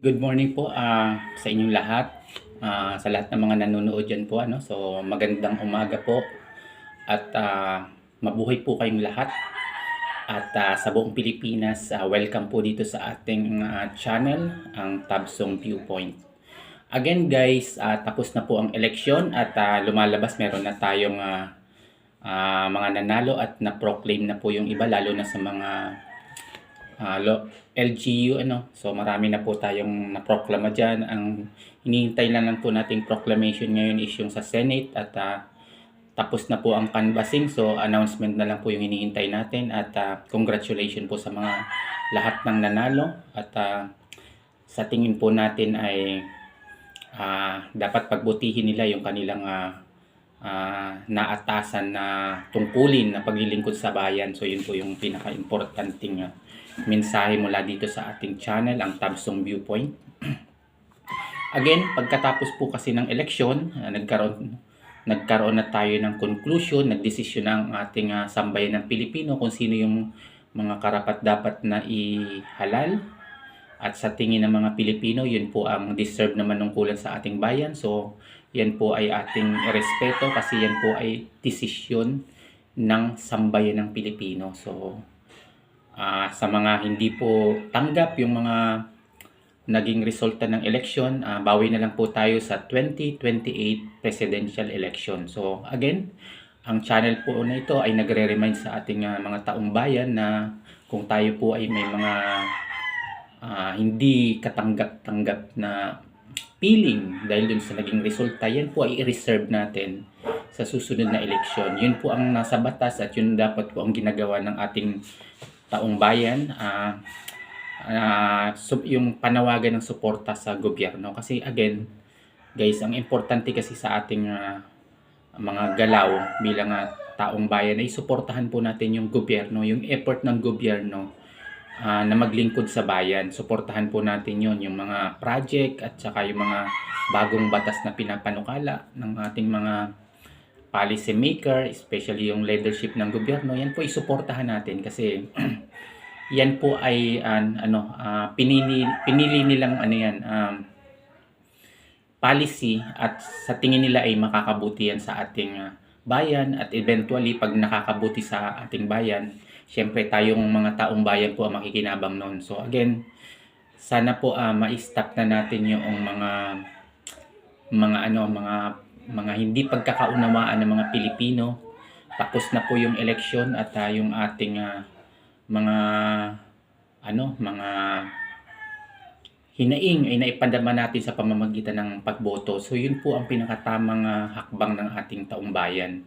Good morning po ah, sa inyong lahat. Ah, sa lahat ng mga nanonood dyan po. Ano? So magandang umaga po. At ah, mabuhay po kayong lahat. At ah, sa buong Pilipinas, ah, welcome po dito sa ating ah, channel, ang Tabsong Viewpoint. Again guys, ah, tapos na po ang eleksyon at ah, lumalabas meron na tayong ah, ah, mga nanalo at na-proclaim na po yung iba lalo na sa mga ah, lo- LGU ano. So marami na po tayong naproklama diyan. Ang hinihintay na lang po nating proclamation ngayon is yung sa Senate at ah, tapos na po ang canvassing. So announcement na lang po yung hinihintay natin at ah, congratulations po sa mga lahat ng nanalo at ah, sa tingin po natin ay ah, dapat pagbutihin nila yung kanilang ah, ah, naatasan na tungkulin na paglilingkod sa bayan. So yun po yung pinaka-importanting ah, mensahe mula dito sa ating channel, ang Tabsong Viewpoint. Again, pagkatapos po kasi ng eleksyon, ah, nagkaroon nagkaroon na tayo ng conclusion, nagdesisyon na ang ating ah, sambayan ng Pilipino kung sino yung mga karapat dapat na ihalal. At sa tingin ng mga Pilipino, yun po ang deserve na manungkulan sa ating bayan. So, yan po ay ating respeto kasi yan po ay desisyon ng sambayan ng Pilipino. So, ah, sa mga hindi po tanggap yung mga naging resulta ng election, ah, bawi na lang po tayo sa 2028 presidential election. So again, ang channel po na ito ay nagre-remind sa ating ah, mga taong bayan na kung tayo po ay may mga ah, hindi katanggap-tanggap na feeling dahil dun sa naging resulta, yan po ay i-reserve natin sa susunod na eleksyon. Yun po ang nasa batas at yun dapat po ang ginagawa ng ating taong bayan. Ah, sup- yung panawagan ng suporta sa gobyerno. Kasi again, guys, ang importante kasi sa ating ah, mga galaw bilang ah, taong bayan ay suportahan po natin yung gobyerno, yung effort ng gobyerno ah, na maglingkod sa bayan. Suportahan po natin yon yung mga project at saka yung mga bagong batas na pinapanukala ng ating mga policy maker, especially yung leadership ng gobyerno, yan po isuportahan natin kasi yan po ay an- ano ah, pinili pinili nilang ano yan um, policy at sa tingin nila ay makakabuti yan sa ating ah, bayan at eventually pag nakakabuti sa ating bayan syempre tayong mga taong bayan po ang makikinabang noon so again sana po ah, ma-stop na natin yung mga mga ano mga mga hindi pagkakaunawaan ng mga Pilipino tapos na po yung election at ah, yung ating ah, mga ano mga hinaing ay naipadama natin sa pamamagitan ng pagboto. So yun po ang pinakatamang ah, hakbang ng ating taong bayan.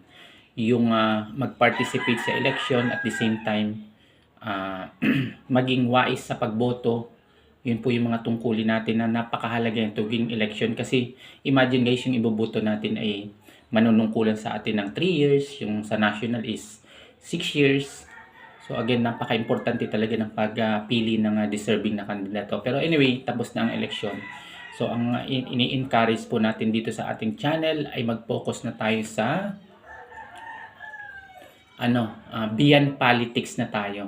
Yung ah, mag-participate sa election at the same time ah, maging wais sa pagboto. Yun po yung mga tungkulin natin na napakahalaga yung tuging election kasi imagine guys yung iboboto natin ay manunungkulan sa atin ng 3 years, yung sa national is 6 years. So again, napaka-importante talaga ng pagpili ng ah, deserving na kandidato. Pero anyway, tapos na ang election. So ang in- ini-encourage po natin dito sa ating channel ay mag-focus na tayo sa ano, ah, beyond politics na tayo.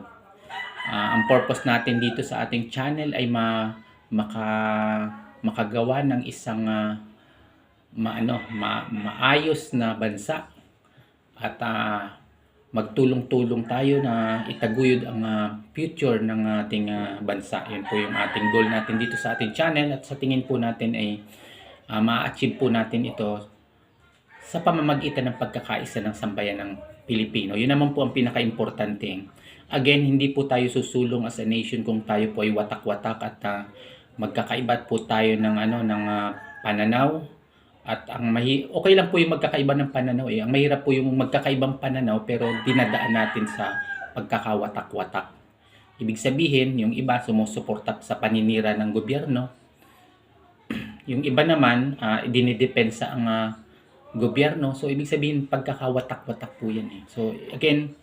Ah, ang purpose natin dito sa ating channel ay ma maka makagawa ng isang ah, maano ma, maayos na bansa at ah, magtulong-tulong tayo na itaguyod ang ah, future ng ating ah, bansa. Yun po yung ating goal natin dito sa ating channel at sa tingin po natin ay ah, ma-achieve po natin ito sa pamamagitan ng pagkakaisa ng sambayan ng Pilipino. Yun naman po ang pinaka-importante. Again, hindi po tayo susulong as a nation kung tayo po ay watak-watak at ah, magkakaiba po tayo ng ano ng ah, pananaw at ang mahi okay lang po yung magkakaiba ng pananaw eh. Ang mahirap po yung magkakaibang pananaw pero dinadaan natin sa pagkakawatak-watak. Ibig sabihin, yung iba sumusuporta sa paninira ng gobyerno. Yung iba naman, uh, dinidepensa ang ah, gobyerno. So, ibig sabihin, pagkakawatak-watak po yan eh. So, again,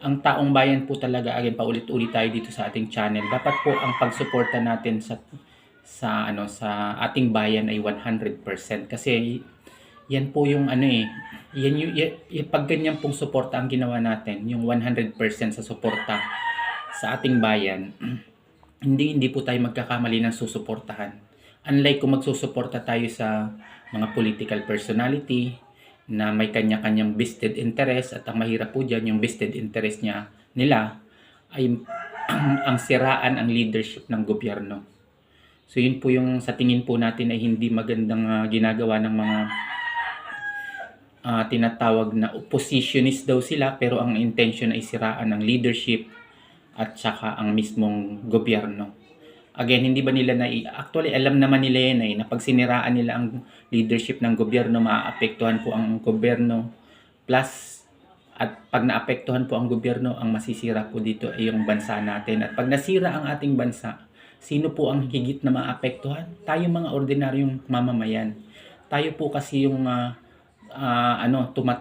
ang taong bayan po talaga, again, paulit-ulit tayo dito sa ating channel. Dapat po ang pagsuporta natin sa sa ano sa ating bayan ay 100% kasi yan po yung ano eh yan yung, y- y- pag ganyan pong suporta ang ginawa natin yung 100% sa suporta sa ating bayan hindi hindi po tayo magkakamali ng susuportahan. Unlike kung magsusuporta tayo sa mga political personality na may kanya-kanyang vested interest at ang mahirap po dyan yung vested interest niya nila ay ang siraan ang leadership ng gobyerno. So yun po yung sa tingin po natin ay hindi magandang ah, ginagawa ng mga ah, tinatawag na oppositionist daw sila pero ang intention ay siraan ng leadership at saka ang mismong gobyerno. Again, hindi ba nila na actually alam naman nila yan eh na pag siniraan nila ang leadership ng gobyerno maaapektuhan po ang gobyerno. Plus at pag naapektuhan po ang gobyerno ang masisira po dito ay yung bansa natin. At pag nasira ang ating bansa sino po ang higit na maapektuhan tayo mga ordinaryong mamamayan. Tayo po kasi yung ah, ah, ano tumat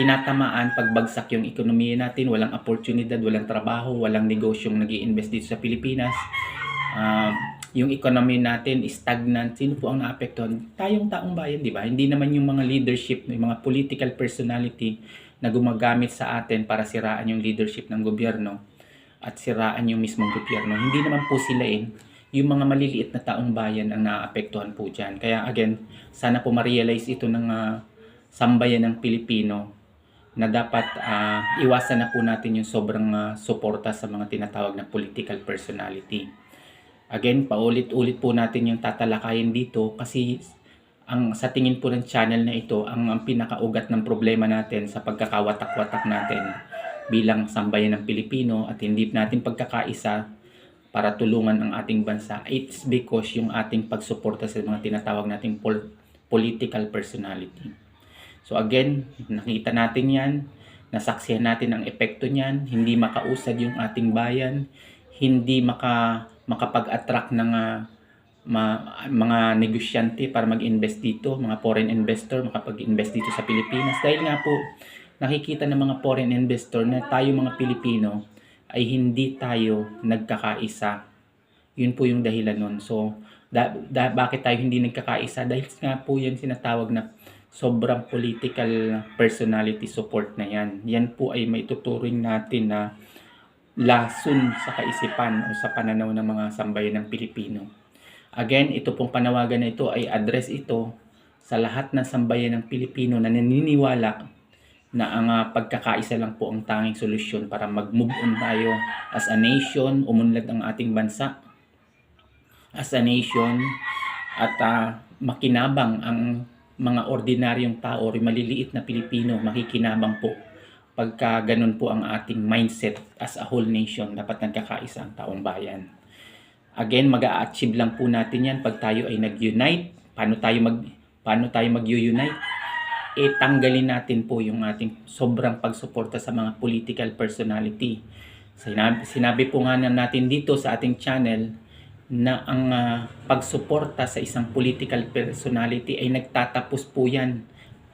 tinatamaan pagbagsak yung ekonomiya natin, walang oportunidad, walang trabaho, walang negosyong nag invest dito sa Pilipinas. Um, yung economy natin is stagnant. Sino po ang naapektuhan? Tayong taong bayan, di ba? Hindi naman yung mga leadership, yung mga political personality na gumagamit sa atin para siraan yung leadership ng gobyerno at siraan yung mismong gobyerno. Hindi naman po sila eh. Yung mga maliliit na taong bayan ang naapektuhan po dyan. Kaya again, sana po ma-realize ito ng ah, sambayan ng Pilipino na dapat ah, iwasan na po natin yung sobrang ah, suporta sa mga tinatawag na political personality. Again, paulit-ulit po natin yung tatalakayin dito kasi ang sa tingin po ng channel na ito, ang, ang pinakaugat ng problema natin sa pagkakawatak-watak natin bilang sambayan ng Pilipino at hindi natin pagkakaisa para tulungan ang ating bansa, it's because yung ating pagsuporta sa mga tinatawag nating pol- political personality. So again, nakita natin yan, nasaksihan natin ang epekto niyan, hindi makausad yung ating bayan, hindi maka makapag-attract ng ah, ma- mga negosyante para mag-invest dito, mga foreign investor makapag-invest dito sa Pilipinas. Dahil nga po, nakikita ng mga foreign investor na tayo mga Pilipino ay hindi tayo nagkakaisa. Yun po yung dahilan nun. So, da, da- bakit tayo hindi nagkakaisa? Dahil nga po yan sinatawag na sobrang political personality support na yan. Yan po ay maituturing natin na lason sa kaisipan o sa pananaw ng mga sambayan ng Pilipino. Again, ito pong panawagan na ito ay address ito sa lahat ng sambayan ng Pilipino na naniniwala na ang ah, pagkakaisa lang po ang tanging solusyon para mag-move on tayo as a nation, umunlad ang ating bansa as a nation at ah, makinabang ang mga ordinaryong tao o maliliit na Pilipino makikinabang po pagka ganun po ang ating mindset as a whole nation dapat nagkakaisa ang taong bayan. Again mag achieve lang po natin yan pag tayo ay nag-unite. Paano tayo mag paano tayo mag-unite eh tanggalin natin po yung ating sobrang pagsuporta sa mga political personality. Sinabi, sinabi po nga na natin dito sa ating channel na ang ah, pagsuporta sa isang political personality ay nagtatapos po yan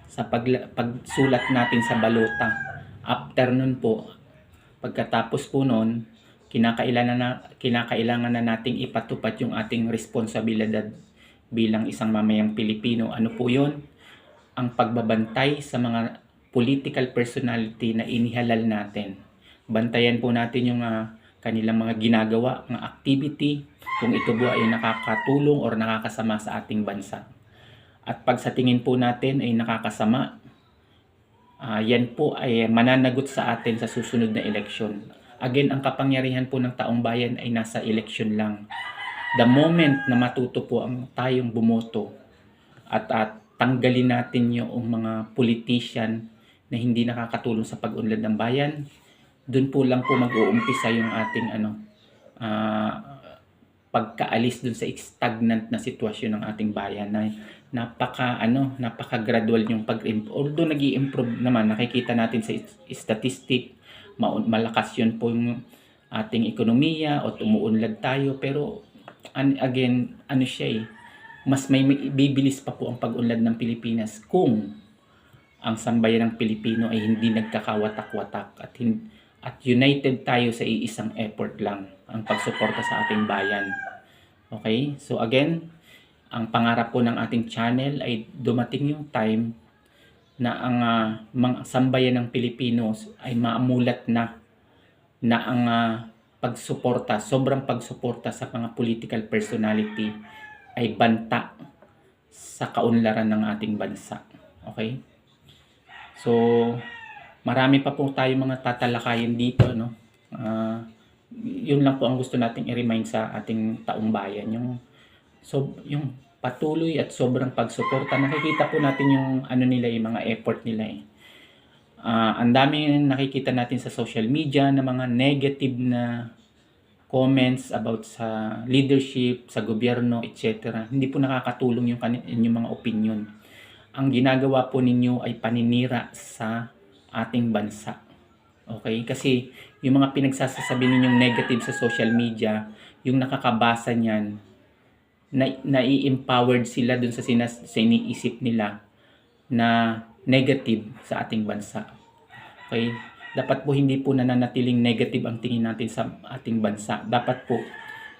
sa pagla- pagsulat natin sa balota. After nun po, pagkatapos po nun, kinakailangan na, kinakailangan na nating ipatupad yung ating responsibilidad bilang isang mamayang Pilipino. Ano po yun? Ang pagbabantay sa mga political personality na inihalal natin. Bantayan po natin yung ah, kanilang mga ginagawa, mga activity, kung ito po ay nakakatulong or nakakasama sa ating bansa. At pag sa tingin po natin ay nakakasama, ah, yan po ay mananagot sa atin sa susunod na eleksyon. Again, ang kapangyarihan po ng taong bayan ay nasa eleksyon lang. The moment na matuto po ang tayong bumoto at, at tanggalin natin yung mga politician na hindi nakakatulong sa pag-unlad ng bayan, doon po lang po mag-uumpisa yung ating ano, ah, pagkaalis dun sa stagnant na sitwasyon ng ating bayan na napaka ano napaka gradual yung pag although nag improve naman nakikita natin sa is- statistic ma- malakas yun po yung ating ekonomiya o tumuunlad tayo pero again ano siya eh mas may bibilis pa po ang pag-unlad ng Pilipinas kung ang sambayan ng Pilipino ay hindi nagkakawatak-watak at at united tayo sa iisang effort lang ang pagsuporta sa ating bayan. Okay? So again, ang pangarap po ng ating channel ay dumating yung time na ang ah, mga sambayan ng Pilipinos ay maamulat na na ang ah, pagsuporta, sobrang pagsuporta sa mga political personality ay banta sa kaunlaran ng ating bansa. Okay? So, marami pa po tayo mga tatalakayin dito, no? Ah, yun lang po ang gusto nating i-remind sa ating taong bayan, yung so yung patuloy at sobrang pagsuporta. Nakikita po natin yung ano nila, yung mga effort nila eh. Ah, ang dami nakikita natin sa social media na mga negative na comments about sa leadership, sa gobyerno, etc. Hindi po nakakatulong yung inyong mga opinion. Ang ginagawa po ninyo ay paninira sa ating bansa. Okay? Kasi yung mga pinagsasasabi ninyong negative sa social media, yung nakakabasa niyan, na, nai-empowered sila dun sa, sinas, sa iniisip nila na negative sa ating bansa. Okay? Dapat po hindi po nananatiling negative ang tingin natin sa ating bansa. Dapat po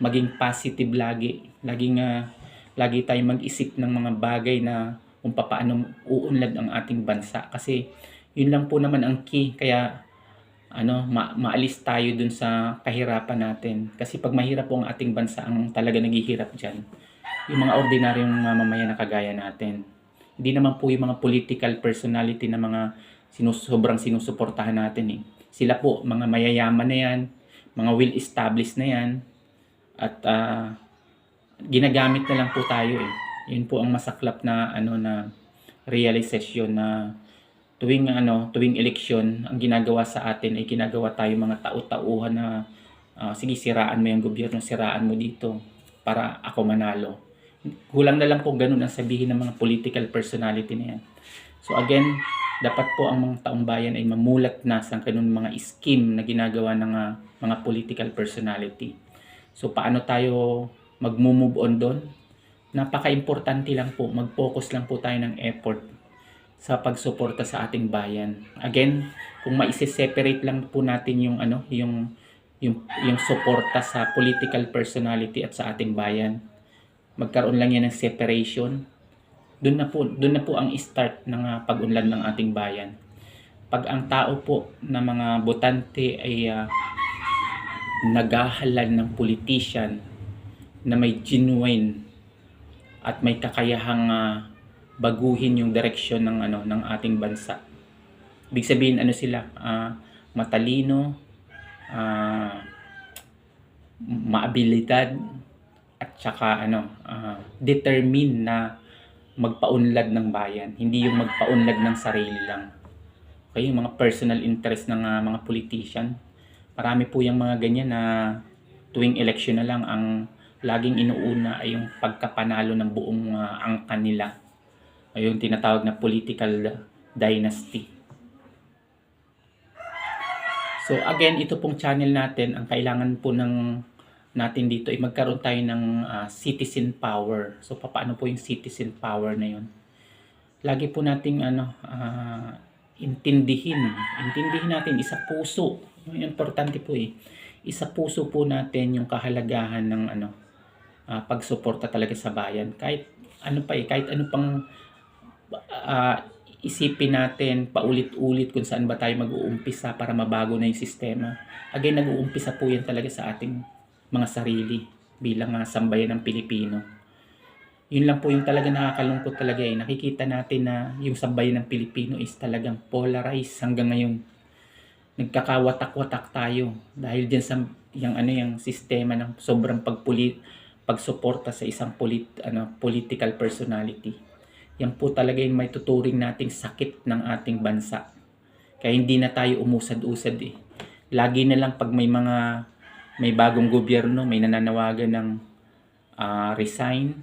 maging positive lagi. Laging ah, lagi tayong mag-isip ng mga bagay na kung paano uunlad ang ating bansa kasi yun lang po naman ang key kaya ano ma- maalis tayo dun sa kahirapan natin kasi pag mahirap po ang ating bansa ang talaga naghihirap diyan yung mga ordinaryong mamamayan na kagaya natin hindi naman po yung mga political personality na mga sinus sobrang sinusuportahan natin eh. Sila po, mga mayayaman na yan, mga well-established na yan, at ah, ginagamit na lang po tayo eh. Yun po ang masaklap na ano na realization na tuwing ano, tuwing eleksyon, ang ginagawa sa atin ay ginagawa tayo mga tao-tauhan na ah, sige siraan mo yung gobyerno, siraan mo dito para ako manalo. Kulang na lang po ganun ang sabihin ng mga political personality na yan. So again, dapat po ang mga taong bayan ay mamulat na sa ganun mga scheme na ginagawa ng ah, mga political personality. So paano tayo mag-move on doon? Napaka-importante lang po, mag-focus lang po tayo ng effort sa pagsuporta sa ating bayan. Again, kung maise-separate lang po natin yung ano, yung yung yung suporta sa political personality at sa ating bayan. Magkaroon lang yan ng separation doon na po doon na po ang start ng ah, pag-unlad ng ating bayan. Pag ang tao po na mga botante ay ah, naghahalal ng politician na may genuine at may kakayahang ah, baguhin yung direksyon ng ano ng ating bansa. Ibig sabihin ano sila ah, matalino, ah, maabilidad at saka ano ah, determined na magpaunlad ng bayan, hindi yung magpaunlad ng sarili lang. Okay, yung mga personal interest ng ah, mga politician. Marami po yung mga ganyan na tuwing election na lang ang laging inuuna ay yung pagkapanalo ng buong ah, angkan nila. Ay yung tinatawag na political dynasty. So again, ito pong channel natin, ang kailangan po ng natin dito ay magkaroon tayo ng ah, citizen power. So paano po yung citizen power na yun? Lagi po nating ano ah, intindihin, intindihin natin isa puso. Yung importante po eh. Isa puso po natin yung kahalagahan ng ano ah, pagsuporta talaga sa bayan. Kahit ano pa eh, kahit ano pang ah, isipin natin paulit-ulit kung saan ba tayo mag-uumpisa para mabago na yung sistema. Again, nag-uumpisa po yan talaga sa ating mga sarili bilang mga sambayan ng Pilipino. Yun lang po yung talaga nakakalungkot talaga eh. Nakikita natin na yung sambayan ng Pilipino is talagang polarized hanggang ngayon. Nagkakawatak-watak tayo dahil dyan sa yung ano yung sistema ng sobrang pagpuli pagsuporta sa isang polit, ano, political personality. Yan po talaga yung may tuturing nating sakit ng ating bansa. Kaya hindi na tayo umusad-usad eh. Lagi na lang pag may mga may bagong gobyerno, may nananawagan ng ah, resign,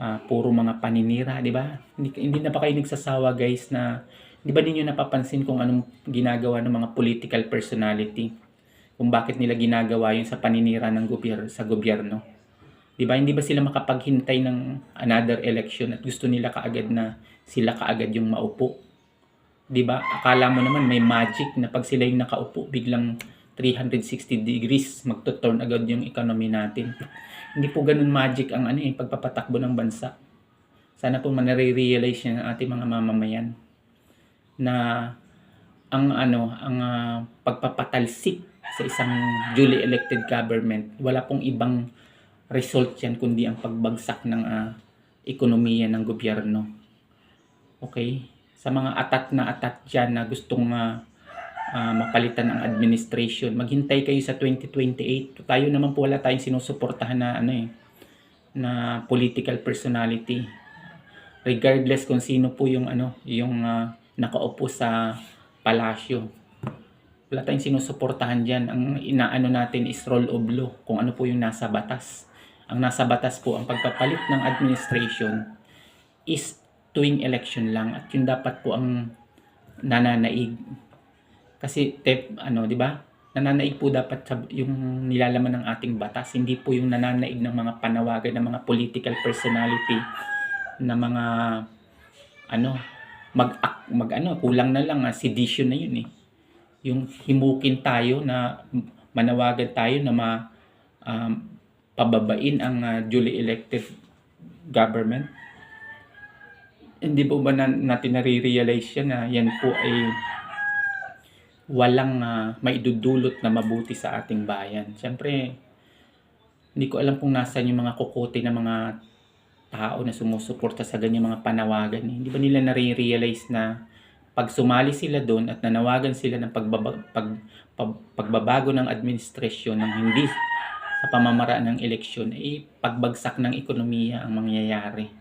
ah, puro mga paninira, di ba? Hindi, hindi na pa kayo nagsasawa guys na, di ba ninyo napapansin kung anong ginagawa ng mga political personality? Kung bakit nila ginagawa yun sa paninira ng gobyerno, sa gobyerno? Di ba? Hindi ba sila makapaghintay ng another election at gusto nila kaagad na sila kaagad yung maupo? Di ba? Akala mo naman may magic na pag sila yung nakaupo, biglang 360 degrees magto-turn agad yung economy natin. Hindi po ganun magic ang ano eh, pagpapatakbo ng bansa. Sana po manare-realize ng ating mga mamamayan na ang ano, ang ah, pagpapatalsik sa isang duly elected government, wala pong ibang result yan kundi ang pagbagsak ng ah, ekonomiya ng gobyerno. Okay? Sa mga atat na atat dyan na gustong ah, ah, mapalitan ang administration, maghintay kayo sa 2028. Tayo naman po wala tayong sinusuportahan na ano eh, na political personality. Regardless kung sino po yung ano, yung ah, nakaupo sa palasyo. Wala tayong sinusuportahan diyan. Ang inaano natin is rule of law, kung ano po yung nasa batas. Ang nasa batas po, ang pagpapalit ng administration is tuwing election lang at yun dapat po ang nananaig. Kasi tep, ano, 'di ba? Nananaig po dapat sa yung nilalaman ng ating batas, hindi po yung nananaig ng mga panawagan ng mga political personality na mga ano, mag mag ano, kulang na lang ah, sedition na yun eh. Yung himukin tayo na manawagan tayo na ma um, pababain ang ah, duly elected government. Hindi po ba na, natin nare-realize yan na yan po ay walang ah, maidudulot na mabuti sa ating bayan. Siyempre, hindi ko alam kung nasaan yung mga kukote na mga tao na sumusuporta sa ganyan mga panawagan. Hindi ba nila nare-realize na pag sumali sila doon at nanawagan sila ng pagbaba, pag, pag- pagbabago ng administrasyon ng hindi sa pamamaraan ng eleksyon, ay pagbagsak ng ekonomiya ang mangyayari.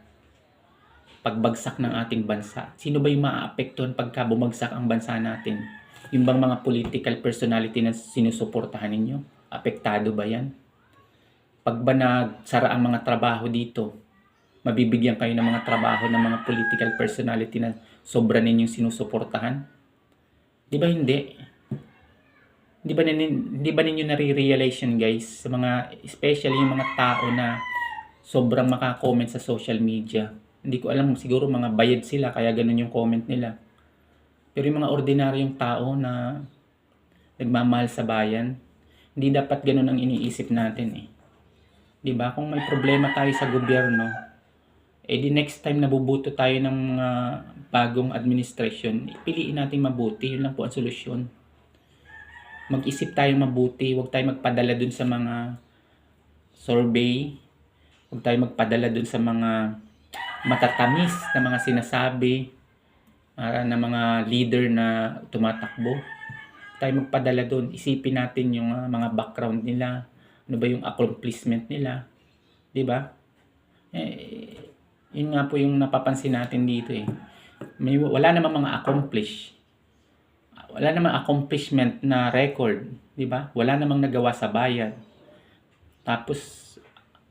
Pagbagsak ng ating bansa. Sino ba yung maaapektuhan pagka bumagsak ang bansa natin? Yung bang mga political personality na sinusuportahan ninyo? Apektado ba yan? Pag ba nagsara ang mga trabaho dito, mabibigyan kayo ng mga trabaho ng mga political personality na sobra ninyong sinusuportahan? Di ba hindi? Di ba, nin, di ba ninyo nare-realize yun guys? Sa mga, especially yung mga tao na sobrang makakomment sa social media. Hindi ko alam, siguro mga bayad sila kaya ganun yung comment nila. Pero yung mga ordinaryong tao na nagmamahal sa bayan, hindi dapat ganun ang iniisip natin eh. 'Di ba? Kung may problema tayo sa gobyerno, eh di next time nabubuto tayo ng mga bagong administration, piliin natin mabuti, yun lang po ang solusyon. Mag-isip tayo mabuti, huwag tayo magpadala dun sa mga survey, huwag tayo magpadala dun sa mga matatamis na mga sinasabi ah, ng mga leader na tumatakbo. Huwag tayo magpadala dun, isipin natin yung ah, mga background nila, ano ba yung accomplishment nila, 'di ba? Eh, yun nga po yung napapansin natin dito eh. May, wala namang mga accomplish. Wala namang accomplishment na record, 'di ba? Wala namang nagawa sa bayan. Tapos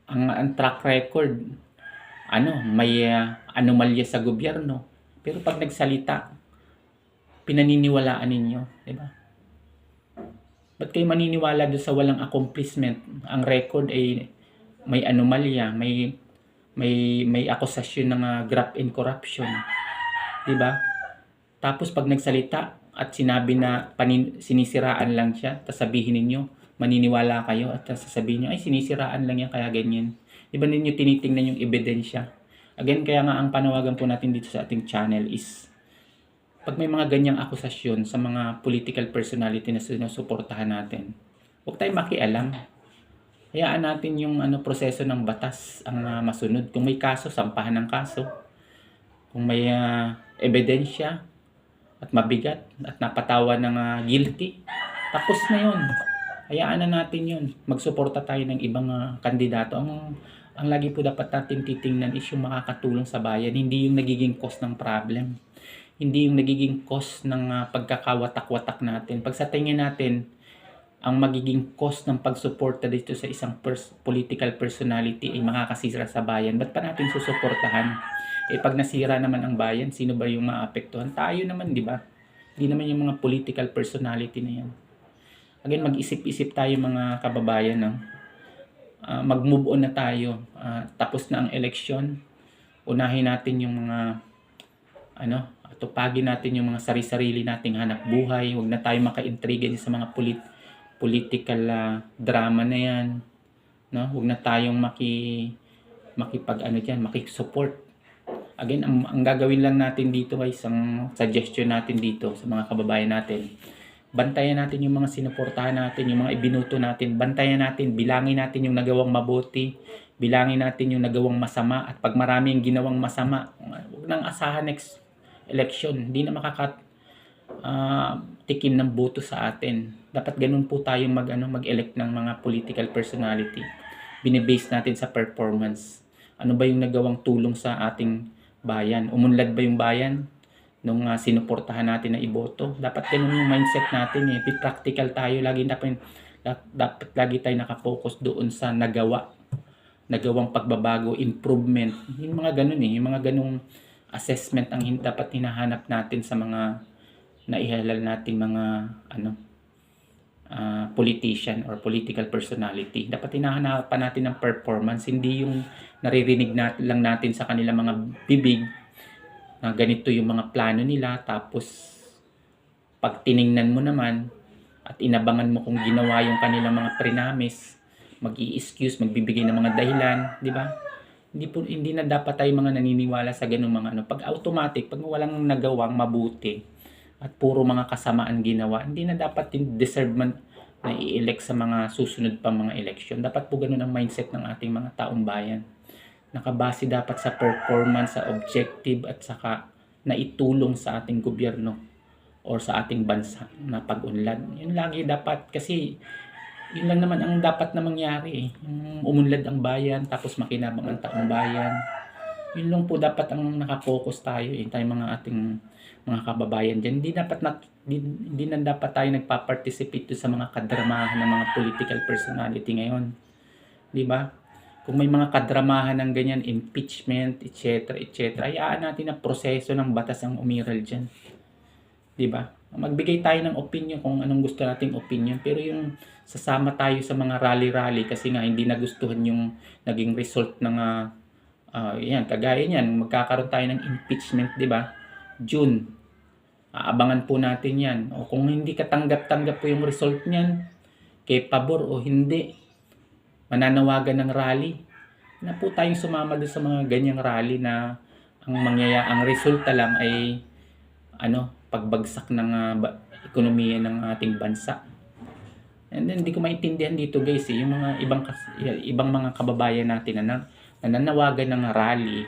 ang, ang track record ano, may ah, anomalya sa gobyerno. Pero pag nagsalita, pinaniniwalaan ninyo, 'di ba? Ba't kayo maniniwala doon sa walang accomplishment? Ang record ay may anomalya, may may may akusasyon ng ah, graft and corruption. 'Di ba? Tapos pag nagsalita at sinabi na panin, sinisiraan lang siya, tapos sabihin ninyo, maniniwala kayo at sasabihin niyo ay sinisiraan lang yan kaya ganyan. 'Di ba ninyo tinitingnan yung ebidensya? Again, kaya nga ang panawagan po natin dito sa ating channel is pag may mga ganyang akusasyon sa mga political personality na sinusuportahan natin, huwag tayong makialam. Hayaan natin yung ano proseso ng batas ang ah, masunod. Kung may kaso, sampahan ng kaso. Kung may ah, ebidensya at mabigat at napatawa ng ah, guilty, tapos na yun. Hayaan na natin yun. Magsuporta tayo ng ibang ah, kandidato. Ang, ang lagi po dapat natin titingnan is yung makakatulong sa bayan, hindi yung nagiging cause ng problem. Hindi yung nagiging cause ng ah, pagkakawatak-watak natin. Pag sa tingin natin, ang magiging cause ng pagsuporta dito sa isang pers- political personality ay makakasira sa bayan. Ba't pa natin susuportahan? Eh pag nasira naman ang bayan, sino ba yung maapektuhan? Tayo naman, di ba? Hindi naman yung mga political personality na yan. Again, mag-isip-isip tayo mga kababayan. No? Ah, mag-move on na tayo. Ah, tapos na ang election. Unahin natin yung mga ano, tupagin natin yung mga sari-sarili nating hanap buhay. Huwag na tayo maka-intriga sa mga polit- political ah, drama na yan. No? Huwag na tayong maki makipag ano diyan, makisupport. Again, ang, ang gagawin lang natin dito ay isang suggestion natin dito sa mga kababayan natin. bantayan natin yung mga sinuportahan natin, yung mga ibinuto natin, bantayan natin, bilangin natin yung nagawang mabuti, bilangin natin yung nagawang masama, at pag marami yung ginawang masama, huwag nang asahan next election, hindi na makakat ah, tikim ng boto sa atin. Dapat ganun po tayong mag, ano, mag-elect ng mga political personality. Binibase natin sa performance. Ano ba yung nagawang tulong sa ating bayan? Umunlad ba yung bayan? nung uh, sinuportahan natin na iboto. Dapat ganun yung mindset natin eh. Be practical tayo. Lagi dapat, dapat lagi tayo nakafocus doon sa nagawa. Nagawang pagbabago, improvement. Yung mga ganun eh. Yung mga ganung assessment ang dapat hinahanap natin sa mga naihalal natin mga ano ah, politician or political personality. Dapat hinahanapan natin ng performance, hindi yung naririnig natin lang natin sa kanilang mga bibig na ganito yung mga plano nila tapos pag tiningnan mo naman at inabangan mo kung ginawa yung kanilang mga prenamis, mag excuse magbibigay ng mga dahilan, di ba? Hindi po hindi na dapat tayo mga naniniwala sa ganung mga ano. Pag automatic, pag walang nagawang mabuti at puro mga kasamaan ginawa, hindi na dapat deserve man na i-elect sa mga susunod pang mga election. Dapat po ganun ang mindset ng ating mga taong bayan nakabase dapat sa performance, sa objective at saka naitulong sa ating gobyerno or sa ating bansa na pag-unlad. Yun lagi dapat kasi yun lang naman ang dapat na mangyari. eh. Umunlad ang bayan tapos makinabang ang taong bayan. Yun lang po dapat ang nakapokus tayo eh, tayo mga ating mga kababayan dyan. Hindi dapat na, hindi, hindi na dapat tayo nagpa-participate sa mga kadramahan ng mga political personality ngayon. Di ba? kung may mga kadramahan ng ganyan, impeachment, etc., etc., hayaan natin na proseso ng batas ang umiral dyan. Di ba? Magbigay tayo ng opinion kung anong gusto nating opinion. Pero yung sasama tayo sa mga rally-rally kasi nga hindi nagustuhan yung naging result ng uh, uh, yan, kagaya niyan, magkakaroon tayo ng impeachment, di ba? June. Aabangan po natin yan. O kung hindi katanggap-tanggap po yung result niyan, kay pabor o hindi, mananawagan ng rally. Na po tayong sumama doon sa mga ganyang rally na ang mangyaya ang resulta lang ay ano, pagbagsak ng uh, ekonomiya ng ating bansa. And then hindi ko maintindihan dito guys, eh, yung mga ibang ibang mga kababayan natin na, nananawagan ng rally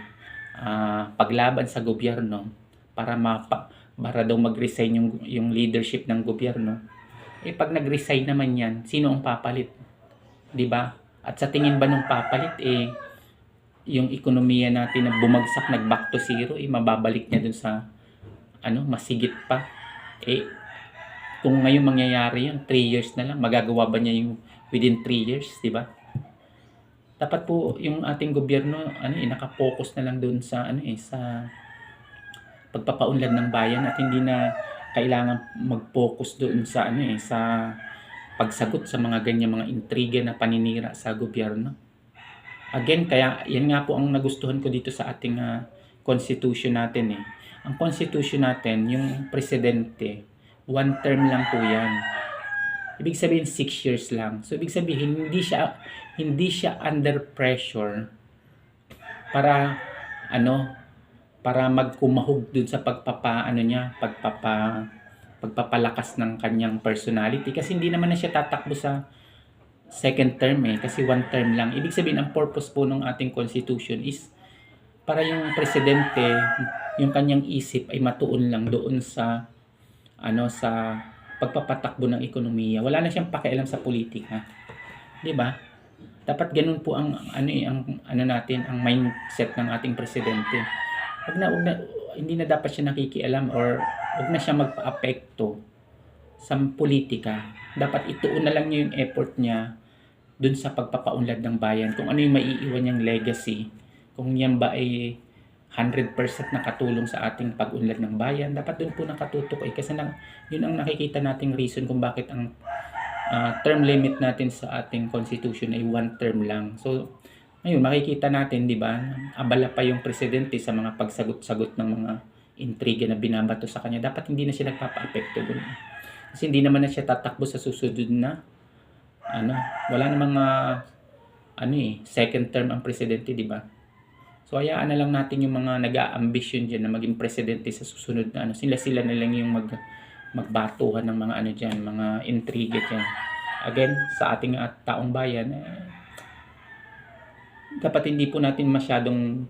uh, paglaban sa gobyerno para mapa, para daw mag-resign yung yung leadership ng gobyerno. Eh pag nag-resign naman 'yan, sino ang papalit? 'Di ba? At sa tingin ba nung papalit, eh, yung ekonomiya natin na bumagsak, nag back to zero, eh, mababalik niya dun sa, ano, masigit pa. Eh, kung ngayon mangyayari yun, 3 years na lang, magagawa ba niya yung within 3 years, di ba? Dapat po yung ating gobyerno, ano eh, nakapokus na lang dun sa, ano eh, sa pagpapaunlad ng bayan at hindi na kailangan mag-focus doon sa ano eh sa pagsagot sa mga ganyan mga intriga na paninira sa gobyerno. Again, kaya yan nga po ang nagustuhan ko dito sa ating uh, constitution natin eh. Ang constitution natin, yung presidente, one term lang po yan. Ibig sabihin 6 years lang. So ibig sabihin hindi siya hindi siya under pressure para ano para magkumahog dun sa pagpapa ano niya, pagpapa pagpapalakas ng kanyang personality kasi hindi naman na siya tatakbo sa second term eh kasi one term lang. Ibig sabihin ang purpose po ng ating constitution is para yung presidente yung kanyang isip ay matuon lang doon sa ano sa pagpapatakbo ng ekonomiya. Wala na siyang pakialam sa politika. 'Di ba? Dapat ganun po ang ano eh, ang ano natin, ang mindset ng ating presidente. Wag na, wag na hindi na dapat siya nakikialam or huwag na siya magpa-apekto sa politika. Dapat ituon na lang niya yung effort niya dun sa pagpapaunlad ng bayan. Kung ano yung maiiwan niyang legacy. Kung yan ba ay 100% nakatulong sa ating pag-unlad ng bayan, dapat dun po nakatutok eh. Kasi nang, yun ang nakikita nating reason kung bakit ang uh, term limit natin sa ating constitution ay one term lang. So, ngayon makikita natin, di ba, abala pa yung presidente sa mga pagsagot-sagot ng mga intriga na binabato sa kanya, dapat hindi na siya nagpapa-apekto dun. Kasi hindi naman na siya tatakbo sa susunod na ano, wala namang uh, ano eh, second term ang presidente, di ba? So hayaan na lang natin yung mga nag-aambisyon diyan na maging presidente sa susunod na ano, sila-sila na lang yung mag magbatuhan ng mga ano dyan, mga intriga dyan. Again, sa ating at taong bayan, eh, dapat hindi po natin masyadong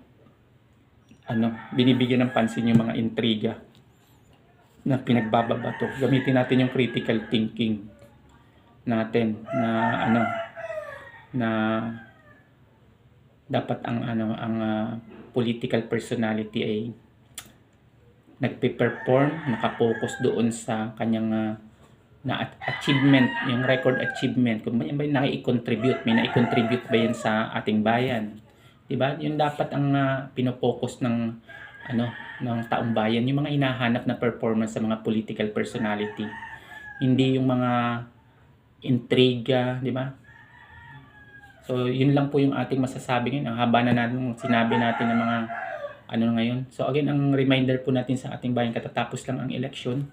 ano, binibigyan ng pansin yung mga intriga na pinagbababato. Gamitin natin yung critical thinking natin na ano na dapat ang ano ang ah, political personality ay nagpe-perform, nakapokus doon sa kanyang ah, na achievement, yung record achievement, kung may, may nai-contribute, may nai-contribute ba yan sa ating bayan. 'Di ba? Yun dapat ang ah, pinopokus ng ano ng taong bayan, yung mga hinahanap na performance sa mga political personality. Hindi yung mga intriga, 'di ba? So, yun lang po yung ating masasabi ngayon. Ang haba na natin sinabi natin ng mga ano ngayon. So, again, ang reminder po natin sa ating bayan, katatapos lang ang election,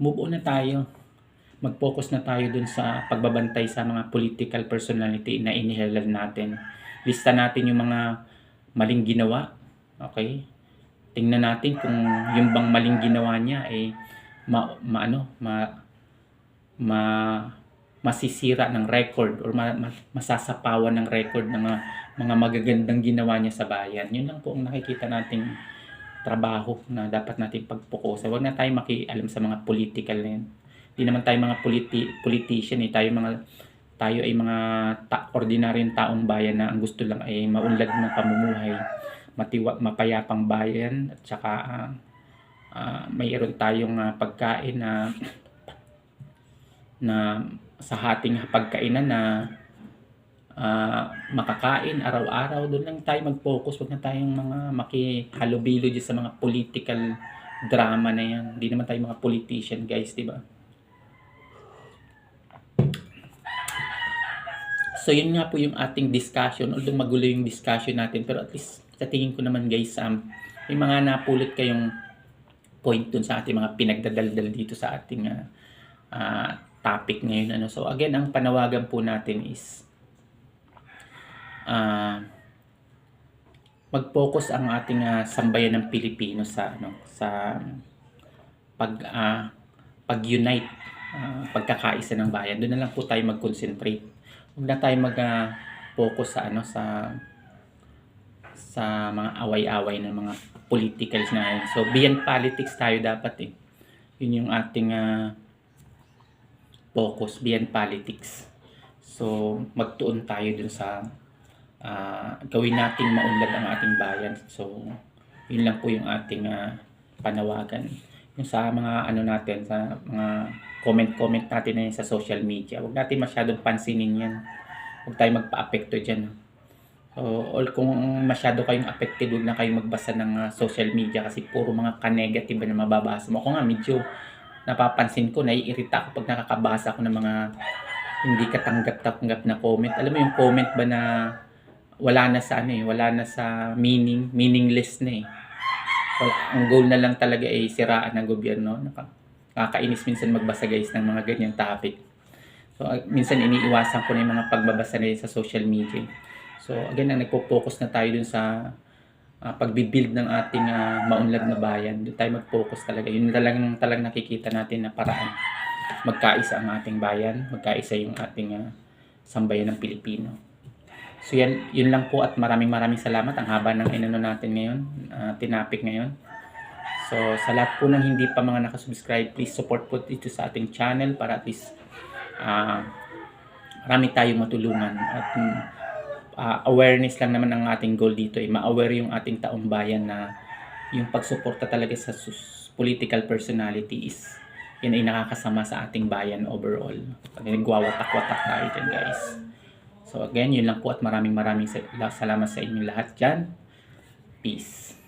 move on na tayo. Mag-focus na tayo dun sa pagbabantay sa mga political personality na inihalal natin. Lista natin yung mga maling ginawa. Okay? Tingnan natin kung yung bang maling ginawa niya ay ma, ma ano, ma, ma masisira ng record or ma, ma- masasapawan ng record ng mga, mga magagandang ginawa niya sa bayan. Yun lang po ang nakikita nating trabaho na dapat nating pagpukusan. Huwag na tayo makialam sa mga political na yun. Hindi naman tayo mga politi- politician eh. Tayo mga tayo ay mga ta- ordinaryong taong bayan na ang gusto lang ay maunlad ng pamumuhay, matiwa, mapayapang bayan at saka ah, ah, mayroon tayong ah, pagkain na na sa ating pagkainan na ah, makakain araw-araw doon lang tayo mag-focus wag na tayong mga makihalubilo dyan sa mga political drama na yan hindi naman tayo mga politician guys di ba so yun nga po yung ating discussion although magulo yung discussion natin pero at least sa tingin ko naman guys um, may mga napulot kayong point dun sa ating mga pinagdadaldal dito sa ating ah, ah, topic ngayon. Ano. So again, ang panawagan po natin is ah mag-focus ang ating ah, sambayan ng Pilipino sa ano sa pag ah, pag-unite, ah, pagkakaisa ng bayan. Doon na lang po tayo mag-concentrate. Huwag na tayo mag-focus sa ano sa sa mga away-away ng mga politicals na yan. So beyond politics tayo dapat eh. Yun yung ating ah, focus beyond politics. So, magtuon tayo dun sa ah, gawin nating maunlad ang ating bayan. So, yun lang po yung ating ah, panawagan. Yung sa mga ano natin, sa mga comment-comment natin na sa social media. Huwag natin masyadong pansinin yan. Huwag tayo magpa-apekto dyan. So, or kung masyado kayong affected, huwag na kayong magbasa ng ah, social media kasi puro mga ka-negative na mababasa mo. Ako nga, medyo napapansin ko, naiirita ako pag nakakabasa ko ng mga hindi katanggap-tanggap na comment. Alam mo yung comment ba na wala na sa ano eh, wala na sa meaning, meaningless na eh. Wala, ang goal na lang talaga ay siraan ng gobyerno. Naka, nakakainis minsan magbasa guys ng mga ganyang topic. So, ah, minsan iniiwasan ko na yung mga pagbabasa na sa social media. So, again, ang nagpo-focus na tayo dun sa uh, pagbibuild ng ating ah, maunlad na bayan. Doon tayo mag-focus talaga. Yun talagang, talagang nakikita natin na paraan. Magkaisa ang ating bayan, magkaisa yung ating ah, sambayan ng Pilipino. So yan, yun lang po at maraming maraming salamat. Ang haba ng inano natin ngayon, ah, tinapik ngayon. So sa lahat po ng hindi pa mga nakasubscribe, please support po dito sa ating channel para at least ah, marami tayong matulungan. At ah, awareness lang naman ang ating goal dito. Eh, ma-aware yung ating taong bayan na yung pagsuporta talaga sa political personality is yun ay nakakasama sa ating bayan overall. Pag nagwawatak-watak tayo dyan guys. So again, yun lang po at maraming maraming sa- salamat sa inyong lahat dyan. Peace.